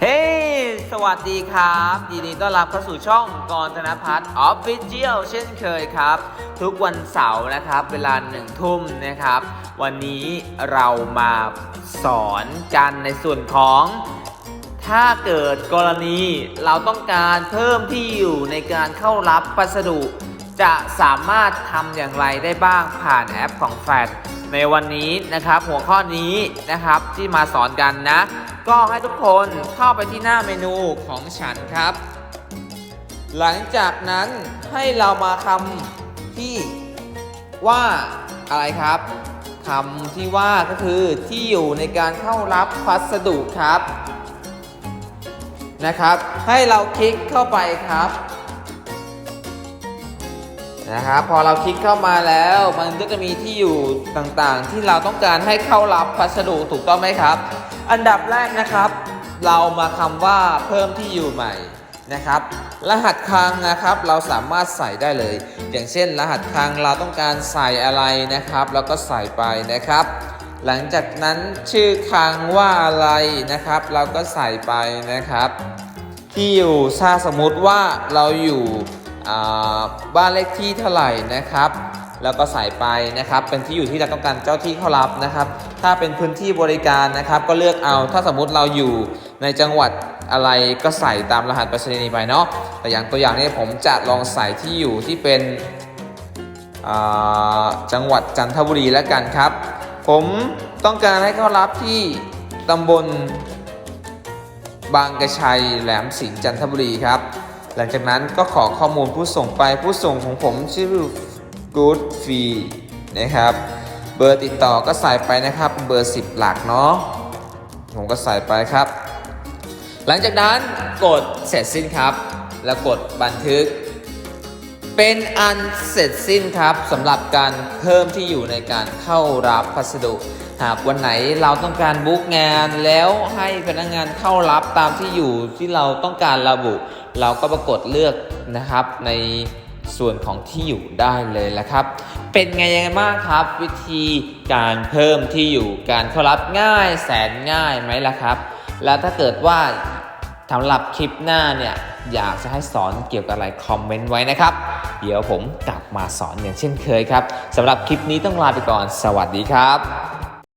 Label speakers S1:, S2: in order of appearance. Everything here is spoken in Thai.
S1: เฮ้สวัสดีครับยินดีต้อนรับเข้าสู่ช่องกรธนพัฒน์ออฟฟิเชียลเช่นเคยครับ ทุกวันเสาร์นะครับ เวลาหนึ่งทุ่มนะครับ วันนี้เรามาสอนกันในส่วนของถ้าเกิดกรณีเราต้องการเพิ่มที่อยู่ในการเข้ารับพัสดุ จะสามารถทำอย่างไรได้บ้างผ่านแอปของแฟดในวันนี้นะครับ หัวข้อนี้นะครับที่มาสอนกันนะ ก็ให้ทุกคนเข้าไปที่หน้าเมนูของฉันครับ หลังจากนั้นให้เรามาคำที่ว่าอะไรครับคำที่ว่าก็คือที่อยู่ในการเข้ารับพัสดุครับนะครับ ให้เราคลิกเข้าไปครับ นะครับพอเราคลิกเข้ามาแล้วมันก็จะมีที่อยู่ต่างๆ ที่เราต้องการให้เข้ารับพัสดุถูกต้องไหมครับ อันดับแรกนะครับ เรามาคำว่าเพิ่มที่อยู่ใหม่นะครับ รหัสคลังนะครับ เราสามารถใส่ได้เลย อย่างเช่น รหัสคลังเราต้องการใส่อะไรนะครับ แล้วก็ใส่ไปนะครับ หลังจากนั้นชื่อคลังว่าอะไรนะครับ เราก็ใส่ไปนะครับ ที่อยู่ถ้าสมมุติว่าเราอยู่ บ้านเลขที่เท่าไหร่นะครับ แล้วก็ใส่ไปนะครับ เป็นที่อยู่ที่เราต้องการเจ้าที่เขารับนะครับ ถ้าเป็นพื้นที่บริการนะครับ ก็เลือกเอาถ้าสมมุติเราอยู่ในจังหวัดอะไรก็ใส่ตามรหัสไปรษณีย์ไปเนาะแต่อย่างตัวอย่างนี้ผมจะลองใส่ที่อยู่ที่เป็นจังหวัดจันทบุรีแล้วกันครับ ผมต้องการให้เขารับที่ตำบลบางกระชัยแหลมสิงห์จันทบุรีครับ หลังจากนั้นก็ขอข้อมูลผู้ส่งไปผู้ส่งของผมชื่อ Good f e e นะครับ เบอร์ติดต่อก็ใส่ไปนะครับ เบอร์ 10 หลักเนาะผมก็ใส่ไปครับ หลังจากนั้นกดเสร็จสิ้นครับ แล้วกดบันทึก เป็นอันเสร็จสิ้นครับสำหรับการเพิ่มที่อยู่ในการเข้ารับพัสดุหากวันไหนเราต้องการบุ๊กงานแล้วให้พนักงานเข้ารับตามที่อยู่ที่เราต้องการระบุ เราก็ปรากฏเลือกนะครับในส่วนของที่อยู่ได้เลยละครับ เป็นไงยังไงบ้างครับ วิธีการเพิ่มที่อยู่การเข้ารับง่ายแสนง่ายไหมล่ะครับ แล้วถ้าเกิดว่าสำหรับคลิปหน้าเนี่ยอยากจะให้สอนเกี่ยวกับอะไรคอมเมนต์ไว้นะครับ เดี๋ยวผมกลับมาสอนอย่างเช่นเคยครับสำหรับคลิปนี้ต้องลาไปก่อน สวัสดีครับ